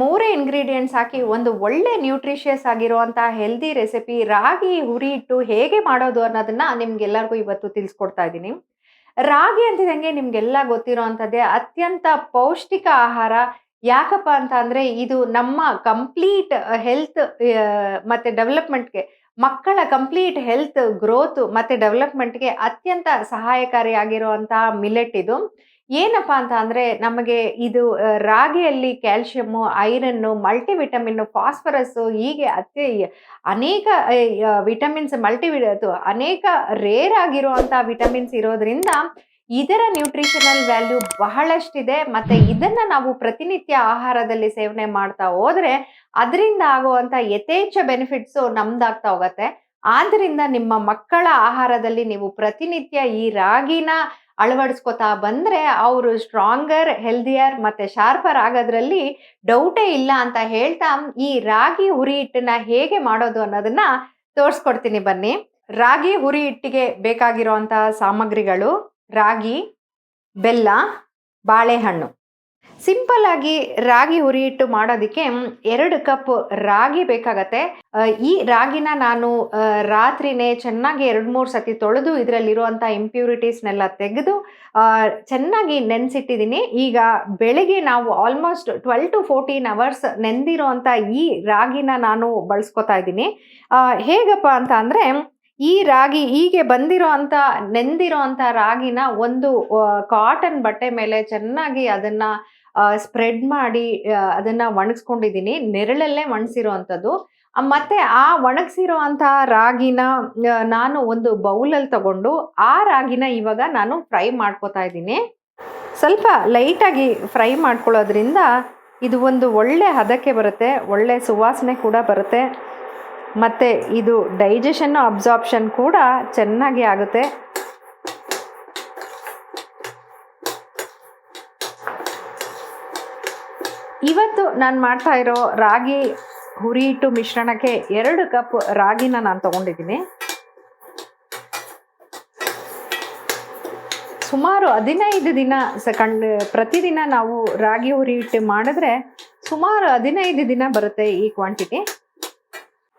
ಮೂರೇ ಇಂಗ್ರೀಡಿಯೆಂಟ್ಸ್ ಹಾಕಿ ಒಂದು ಒಳ್ಳೆ ನ್ಯೂಟ್ರಿಷಿಯಸ್ ಆಗಿರುವಂಥ ಹೆಲ್ದಿ ರೆಸಿಪಿ ರಾಗಿ, ಹುರಿ ಇಟ್ಟು ಹೇಗೆ ಮಾಡೋದು ಅನ್ನೋದನ್ನ ನಿಮ್ಗೆಲ್ಲರಿಗೂ ಇವತ್ತು ತಿಳಿಸ್ಕೊಡ್ತಾ ಇದ್ದೀನಿ. ರಾಗಿ ಅಂತಿದಂಗೆ ನಿಮ್ಗೆಲ್ಲ ಗೊತ್ತಿರೋ ಅಂಥದ್ದೇ ಅತ್ಯಂತ ಪೌಷ್ಟಿಕ ಆಹಾರ. ಯಾಕಪ್ಪ ಅಂತ ಅಂದ್ರೆ ಇದು ನಮ್ಮ ಕಂಪ್ಲೀಟ್ ಹೆಲ್ತ್ ಮತ್ತೆ ಡೆವಲಪ್ಮೆಂಟ್ಗೆ ಮಕ್ಕಳ ಕಂಪ್ಲೀಟ್ ಹೆಲ್ತ್ ಗ್ರೋತ್ ಮತ್ತೆ ಡೆವಲಪ್ಮೆಂಟ್ಗೆ ಅತ್ಯಂತ ಸಹಾಯಕಾರಿಯಾಗಿರುವಂತಹ ಮಿಲೆಟ್ ಇದು. ಏನಪ್ಪ ಅಂತ ಅಂದರೆ ನಮಗೆ ಇದು ರಾಗಿಯಲ್ಲಿ ಕ್ಯಾಲ್ಶಿಯಮ್ಮು ಐರನ್ನು ಮಲ್ಟಿವಿಟಮಿನ್, ಫಾಸ್ಫರಸ್ ಹೀಗೆ ಅತಿ ಅನೇಕ ವಿಟಮಿನ್ಸ್ ಮಲ್ಟಿವಿ ಅನೇಕ ರೇರ್ ಆಗಿರುವಂಥ ವಿಟಮಿನ್ಸ್ ಇರೋದ್ರಿಂದ ಇದರ ನ್ಯೂಟ್ರಿಷನಲ್ ವ್ಯಾಲ್ಯೂ ಬಹಳಷ್ಟಿದೆ. ಮತ್ತೆ ಇದನ್ನ ನಾವು ಪ್ರತಿನಿತ್ಯ ಆಹಾರದಲ್ಲಿ ಸೇವನೆ ಮಾಡ್ತಾ ಹೋದ್ರೆ, ಅದರಿಂದ ಆಗುವಂತ ಯಥೇಚ್ಛ ಬೆನಿಫಿಟ್ಸು ನಮ್ದಾಗ್ತಾ ಹೋಗತ್ತೆ. ಆದ್ರಿಂದ ನಿಮ್ಮ ಮಕ್ಕಳ ಆಹಾರದಲ್ಲಿ ನೀವು ಪ್ರತಿನಿತ್ಯ ಈ ರಾಗಿನ ಅಳವಡಿಸ್ಕೊತಾ ಬಂದರೆ ಅವರು ಸ್ಟ್ರಾಂಗರ್ ಹೆಲ್ದಿಯರ್ ಮತ್ತು ಶಾರ್ಪರ್ ಆಗೋದ್ರಲ್ಲಿ ಡೌಟೇ ಇಲ್ಲ ಅಂತ ಹೇಳ್ತಾ ಈ ರಾಗಿ ಹುರಿ ಹಿಟ್ಟನ್ನ ಹೇಗೆ ಮಾಡೋದು ಅನ್ನೋದನ್ನ ತೋರಿಸ್ಕೊಡ್ತೀನಿ ಬನ್ನಿ. ರಾಗಿ ಹುರಿ ಹಿಟ್ಟಿಗೆ ಬೇಕಾಗಿರುವಂತಹ ಸಾಮಗ್ರಿಗಳು ರಾಗಿ, ಬೆಲ್ಲ, ಬಾಳೆಹಣ್ಣು. ಸಿಂಪಲ್ ಆಗಿ ರಾಗಿ ಹುರಿ ಹಿಟ್ಟು ಮಾಡೋದಕ್ಕೆ ಎರಡು ಕಪ್ ರಾಗಿ ಬೇಕಾಗತ್ತೆ. ಈ ರಾಗಿನ ನಾನು ರಾತ್ರಿನೇ ಚೆನ್ನಾಗಿ ಎರಡು ಮೂರು ಸತಿ ತೊಳೆದು ಇದರಲ್ಲಿರುವಂಥ ಇಂಪ್ಯೂರಿಟೀಸ್ನೆಲ್ಲ ತೆಗೆದು ಚೆನ್ನಾಗಿ ನೆನೆಸಿಟ್ಟಿದ್ದೀನಿ. ಈಗ ಬೆಳಿಗ್ಗೆ ನಾವು almost twelve to fourteen hours ನೆಂದಿರೋಂಥ ಈ ರಾಗಿನ ನಾನು ಬಳಸ್ಕೊತಾ ಇದ್ದೀನಿ. ಹೇಗಪ್ಪ ಅಂತ ಅಂದರೆ ಈ ರಾಗಿ ಹೀಗೆ ಬಂದಿರೋ ಅಂಥ ನೆಂದಿರೋ ಅಂಥ ರಾಗಿನ ಒಂದು ಕಾಟನ್ ಬಟ್ಟೆ ಮೇಲೆ ಚೆನ್ನಾಗಿ ಅದನ್ನ ಸ್ಪ್ರೆಡ್ ಮಾಡಿ ಅದನ್ನ ಒಣಗಿಸ್ಕೊಂಡಿದ್ದೀನಿ. ನೆರಳಲ್ಲೇ ಒಣಸಿರೋ ಮತ್ತೆ ಆ ಒಣಗಿಸಿರೋ ಅಂಥ ರಾಗಿನ ನಾನು ಒಂದು ಬೌಲಲ್ಲಿ ತಗೊಂಡು, ಆ ರಾಗಿನ ಇವಾಗ ನಾನು ಫ್ರೈ ಮಾಡ್ಕೊತಾ ಇದ್ದೀನಿ. ಸ್ವಲ್ಪ ಲೈಟಾಗಿ ಫ್ರೈ ಮಾಡ್ಕೊಳ್ಳೋದ್ರಿಂದ ಇದು ಒಂದು ಒಳ್ಳೆ ಹದಕ್ಕೆ ಬರುತ್ತೆ, ಒಳ್ಳೆ ಸುವಾಸನೆ ಕೂಡ ಬರುತ್ತೆ. ಮತ್ತು ಇದು ಡೈಜೆಷನ್ನು ಅಬ್ಸಾರ್ಪ್ಷನ್ ಕೂಡ ಚೆನ್ನಾಗಿ ಆಗುತ್ತೆ. ಇವತ್ತು ನಾನು ಮಾಡ್ತಾ ಇರೋ ರಾಗಿ ಹುರಿ ಹಿಟ್ಟು ಮಿಶ್ರಣಕ್ಕೆ ಎರಡು ಕಪ್ ರಾಗಿನ ನಾನು ತಗೊಂಡಿದ್ದೀನಿ. ಸುಮಾರು ಹದಿನೈದು ದಿನ ಸೆಕಂಡ್ ಪ್ರತಿದಿನ ನಾವು ರಾಗಿ ಹುರಿ ಹಿಟ್ಟು ಮಾಡಿದ್ರೆ ಸುಮಾರು ಹದಿನೈದು ದಿನ ಬರುತ್ತೆ ಈ ಕ್ವಾಂಟಿಟಿ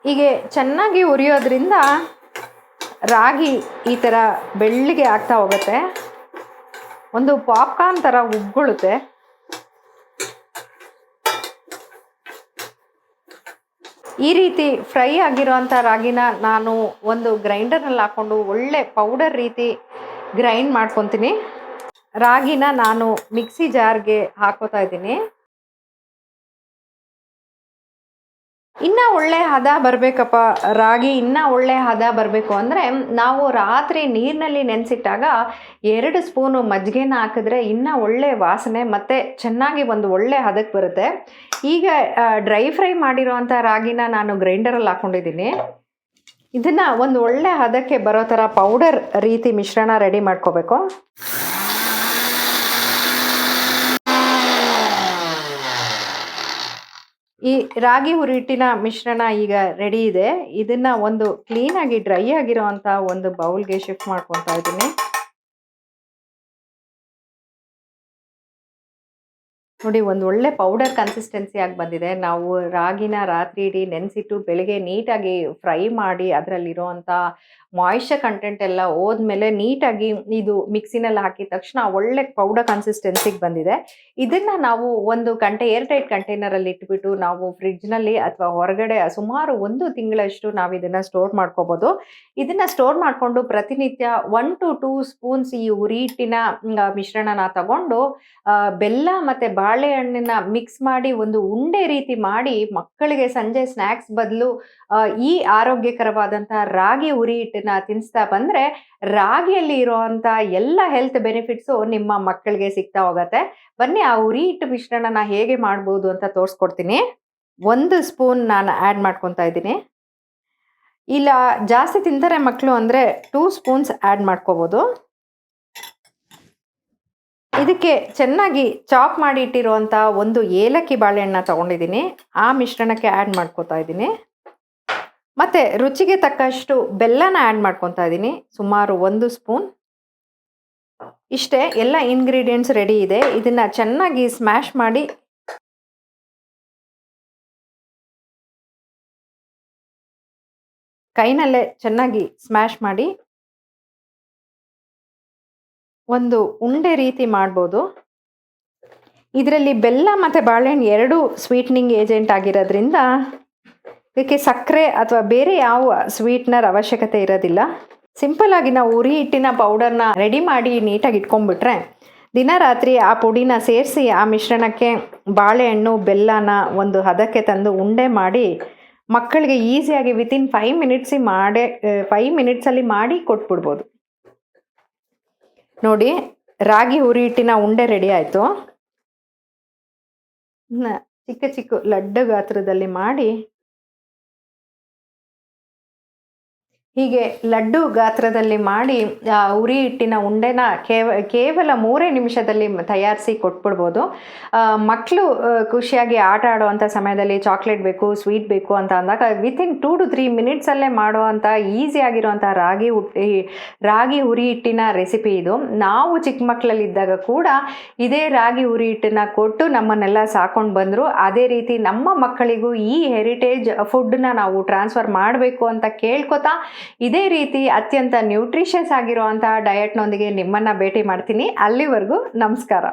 ಹೀಗೆ ಚೆನ್ನಾಗಿ ಉರಿಯೋದ್ರಿಂದ ರಾಗಿ ಈ ಥರ ಬೆಳ್ಳಿಗೆ ಆಗ್ತಾ ಹೋಗುತ್ತೆ. ಒಂದು ಪಾಪ್ಕಾರ್ನ್ ಥರ ಉಗ್ಗೊಳುತ್ತೆ ಈ ರೀತಿ ಫ್ರೈ ಆಗಿರೋಂಥ ರಾಗಿನ ನಾನು ಒಂದು ಗ್ರೈಂಡರ್ನಲ್ಲಿ ಹಾಕ್ಕೊಂಡು ಒಳ್ಳೆ ಪೌಡರ್ ರೀತಿ ಗ್ರೈಂಡ್ ಮಾಡ್ಕೊತೀನಿ. ರಾಗಿನ ನಾನು ಮಿಕ್ಸಿ ಜಾರ್ಗೆ ಹಾಕೋತಾ ಇದ್ದೀನಿ. ಇನ್ನ ಒಳ್ಳೆ ಹದ ಬರಬೇಕಪ್ಪ, ರಾಗಿ ಇನ್ನ ಒಳ್ಳೆ ಹದ ಬರಬೇಕು ಅಂದರೆ ನಾವು ರಾತ್ರಿ ನೀರಿನಲ್ಲಿ ನೆನೆಸಿಟ್ಟಾಗ ಎರಡು ಸ್ಪೂನು ಮಜ್ಜಿಗೆನ ಹಾಕಿದ್ರೆ ಇನ್ನ ಒಳ್ಳೆ ವಾಸನೆ ಮತ್ತು ಚೆನ್ನಾಗಿ ಒಂದು ಒಳ್ಳೆ ಹದಕ್ಕೆ ಬರುತ್ತೆ. ಈಗ ಡ್ರೈ ಫ್ರೈ ಮಾಡಿರೋವಂಥ ರಾಗಿನ ನಾನು ಗ್ರೈಂಡರಲ್ಲಿ ಹಾಕ್ಕೊಂಡಿದ್ದೀನಿ ಇದನ್ನ ಒಂದು ಒಳ್ಳೆ ಹದಕ್ಕೆ ಬರೋ ಥರ ಪೌಡರ್ ರೀತಿ ಮಿಶ್ರಣ ರೆಡಿ ಮಾಡ್ಕೋಬೇಕು. ಈ ರಾಗಿ ಹುರಿಟ್ಟಿನ ಮಿಶ್ರಣ ಈಗ ರೆಡಿ ಇದೆ. ಇದನ್ನ ಒಂದು ಕ್ಲೀನ್ ಆಗಿ ಡ್ರೈ ಆಗಿರುವಂತ ಒಂದು ಬೌಲ್ಗೆ ಶಿಫ್ಟ್ ಮಾಡ್ಕೊತಾ ಇದ್ದೀನಿ. ನೋಡಿ, ಒಂದು ಒಳ್ಳೆ ಪೌಡರ್ ಕನ್ಸಿಸ್ಟೆನ್ಸಿ ಆಗಿ ಬಂದಿದೆ. ನಾವು ರಾಗಿನ ರಾತ್ರಿ ಇಡೀ ನೆನೆಸಿಟ್ಟು ಬೆಳಗ್ಗೆ ನೀಟಾಗಿ ಫ್ರೈ ಮಾಡಿ ಅದರಲ್ಲಿರುವಂಥ ಮಾಯಿಶ್ಚರ್ ಕಂಟೆಂಟ್ ಎಲ್ಲ ಹೋದ್ಮೇಲೆ ನೀಟಾಗಿ ಇದು ಮಿಕ್ಸಿನಲ್ಲಿ ಹಾಕಿದ ತಕ್ಷಣ ಒಳ್ಳೆ ಪೌಡರ್ ಕನ್ಸಿಸ್ಟೆನ್ಸಿಗೆ ಬಂದಿದೆ. ಇದನ್ನು ನಾವು ಒಂದು ಗಂಟೆ ಏರ್ ಟೈಟ್ ಕಂಟೈನರಲ್ಲಿ ಇಟ್ಬಿಟ್ಟು ನಾವು ಫ್ರಿಡ್ಜ್ನಲ್ಲಿ ಅಥವಾ ಹೊರಗಡೆ ಸುಮಾರು ಒಂದು ತಿಂಗಳಷ್ಟು ನಾವು ಇದನ್ನು ಸ್ಟೋರ್ ಮಾಡ್ಕೋಬೋದು. ಇದನ್ನು ಸ್ಟೋರ್ ಮಾಡಿಕೊಂಡು ಪ್ರತಿನಿತ್ಯ ಒನ್ ಟು ಟೂ ಸ್ಪೂನ್ಸ್ ಈ ಉರಿ ಹಿಟ್ಟಿನ ಮಿಶ್ರಣನ ತಗೊಂಡು ಬೆಲ್ಲ ಮತ್ತು ಬಾಳೆಹಣ್ಣಿನ ಮಿಕ್ಸ್ ಮಾಡಿ ಒಂದು ಉಂಡೆ ರೀತಿ ಮಾಡಿ ಮಕ್ಕಳಿಗೆ ಸಂಜೆ ಸ್ನ್ಯಾಕ್ಸ್ ಬದಲು ಈ ಆರೋಗ್ಯಕರವಾದಂತಹ ರಾಗಿ ಉರಿ ಹಿಟ್ಟನ್ನ ತಿನ್ಸ್ತಾ ಬಂದ್ರೆ ರಾಗಿಯಲ್ಲಿ ಇರುವಂತ ಎಲ್ಲ ಹೆಲ್ತ್ ಬೆನಿಫಿಟ್ಸು ನಿಮ್ಮ ಮಕ್ಕಳಿಗೆ ಸಿಗ್ತಾ ಹೋಗತ್ತೆ. ಬನ್ನಿ, ಆ ಉರಿ ಹಿಟ್ಟು ಮಿಶ್ರಣನ ಹೇಗೆ ಮಾಡ್ಬೋದು ಅಂತ ತೋರಿಸ್ಕೊಡ್ತೀನಿ. ಒಂದು ಸ್ಪೂನ್ ನಾನು ಆ್ಯಡ್ ಮಾಡ್ಕೊತಾ ಇದ್ದೀನಿ. ಇಲ್ಲ, ಜಾಸ್ತಿ ತಿಂತಾರೆ ಮಕ್ಕಳು ಅಂದರೆ ಟೂ ಸ್ಪೂನ್ಸ್ ಆ್ಯಡ್ ಮಾಡ್ಕೋಬೋದು. ಇದಕ್ಕೆ ಚೆನ್ನಾಗಿ ಚಾಪ್ ಮಾಡಿ ಇಟ್ಟಿರುವಂಥ ಒಂದು ಏಲಕ್ಕಿ ಬಾಳೆಹಣ್ಣ ತೊಗೊಂಡಿದ್ದೀನಿ. ಆ ಮಿಶ್ರಣಕ್ಕೆ ಆ್ಯಡ್ ಮಾಡ್ಕೊತಾ ಇದ್ದೀನಿ. ಮತ್ತೆ ರುಚಿಗೆ ತಕ್ಕಷ್ಟು ಬೆಲ್ಲನ ಆ್ಯಡ್ ಮಾಡ್ಕೊತಾ ಇದ್ದೀನಿ. ಸುಮಾರು ಒಂದು ಸ್ಪೂನ್. ಇಷ್ಟೇ, ಎಲ್ಲ ಇಂಗ್ರೀಡಿಯೆಂಟ್ಸ್ ರೆಡಿ ಇದೆ. ಇದನ್ನು ಚೆನ್ನಾಗಿ ಸ್ಮ್ಯಾಶ್ ಮಾಡಿ. ಕೈನಲ್ಲೇ ಚೆನ್ನಾಗಿ ಸ್ಮ್ಯಾಶ್ ಮಾಡಿ. ಒಂದು ಉಂಡೆ ರೀತಿ ಮಾಡ್ಬೋದು. ಇದರಲ್ಲಿ ಬೆಲ್ಲ ಮತ್ತು ಬಾಳೆಹಣ್ಣು ಎರಡೂ ಸ್ವೀಟ್ನಿಂಗ್ ಏಜೆಂಟ್ ಆಗಿರೋದ್ರಿಂದ ಇದಕ್ಕೆ ಸಕ್ಕರೆ ಅಥವಾ ಬೇರೆ ಯಾವ ಸ್ವೀಟ್ನರ್ ಅವಶ್ಯಕತೆ ಇರೋದಿಲ್ಲ. ಸಿಂಪಲ್ ಆಗಿ ನಾವು ಉರಿ ಹಿಟ್ಟಿನ ಪೌಡರ್ನ ರೆಡಿ ಮಾಡಿ ನೀಟಾಗಿ ಇಟ್ಕೊಂಡ್ಬಿಟ್ರೆ, ದಿನ ರಾತ್ರಿ ಆ ಪುಡಿನ ಸೇರಿಸಿ ಆ ಮಿಶ್ರಣಕ್ಕೆ ಬಾಳೆಹಣ್ಣು, ಬೆಲ್ಲನ ಒಂದು ಹದಕ್ಕೆ ತಂದು ಉಂಡೆ ಮಾಡಿ ಮಕ್ಕಳಿಗೆ ಈಸಿಯಾಗಿ ವಿತಿನ್ ಫೈವ್ ಮಿನಿಟ್ಸಿ ಮಾಡೇ ಫೈವ್ ಮಿನಿಟ್ಸಲ್ಲಿ ಮಾಡಿ ಕೊಟ್ಬಿಡ್ಬೋದು. ನೋಡಿ, ರಾಗಿ ಉರಿ ಹಿಟ್ಟಿನ ಉಂಡೆ ರೆಡಿ ಆಯಿತು. ಚಿಕ್ಕ ಚಿಕ್ಕ ಲಡ್ಡು ಗಾತ್ರದಲ್ಲಿ ಮಾಡಿ ಹೀಗೆ ಲಡ್ಡು ಗಾತ್ರದಲ್ಲಿ ಮಾಡಿ ಉರಿ ಹಿಟ್ಟಿನ ಉಂಡೆನ ಕೇವ, ಕೇವಲ ಮೂರೇ ನಿಮಿಷದಲ್ಲಿ ತಯಾರಿಸಿ ಕೊಟ್ಬಿಡ್ಬೋದು. ಮಕ್ಕಳು ಖುಷಿಯಾಗಿ ಆಟ ಆಡುವಂಥ ಸಮಯದಲ್ಲಿ ಚಾಕ್ಲೇಟ್ ಬೇಕು, ಸ್ವೀಟ್ ಬೇಕು ಅಂತ ಅಂದಾಗ ವಿತಿನ್ ಟೂ ಟು ತ್ರೀ ಮಿನಿಟ್ಸಲ್ಲೇ ಮಾಡುವಂಥ ಈಸಿ ಆಗಿರುವಂಥ ರಾಗಿ ಹುಟ್ಟಿ ರಾಗಿ ಉರಿ ಹಿಟ್ಟಿನ ರೆಸಿಪಿ ಇದು. ನಾವು ಚಿಕ್ಕ ಮಕ್ಕಳಲ್ಲಿದ್ದಾಗ ಕೂಡ ಇದೇ ರಾಗಿ ಉರಿ ಹಿಟ್ಟನ್ನ ಕೊಟ್ಟು ನಮ್ಮನ್ನೆಲ್ಲ ಸಾಕೊಂಡು ಬಂದರು. ಅದೇ ರೀತಿ ನಮ್ಮ ಮಕ್ಕಳಿಗೂ ಈ ಹೆರಿಟೇಜ್ ಫುಡ್ಡನ್ನ ನಾವು ಟ್ರಾನ್ಸ್ಫರ್ ಮಾಡಬೇಕು ಅಂತ ಕೇಳ್ಕೊತಾ ಇದೇ ರೀತಿ ಅತ್ಯಂತ ನ್ಯೂಟ್ರಿಷಿಯಸ್ ಆಗಿರುವಂತಹ ಡಯಟ್ನೊಂದಿಗೆ ನಿಮ್ಮನ್ನು ಭೇಟಿ ಮಾಡ್ತೀನಿ. ಅಲ್ಲಿವರೆಗೂ ನಮಸ್ಕಾರ.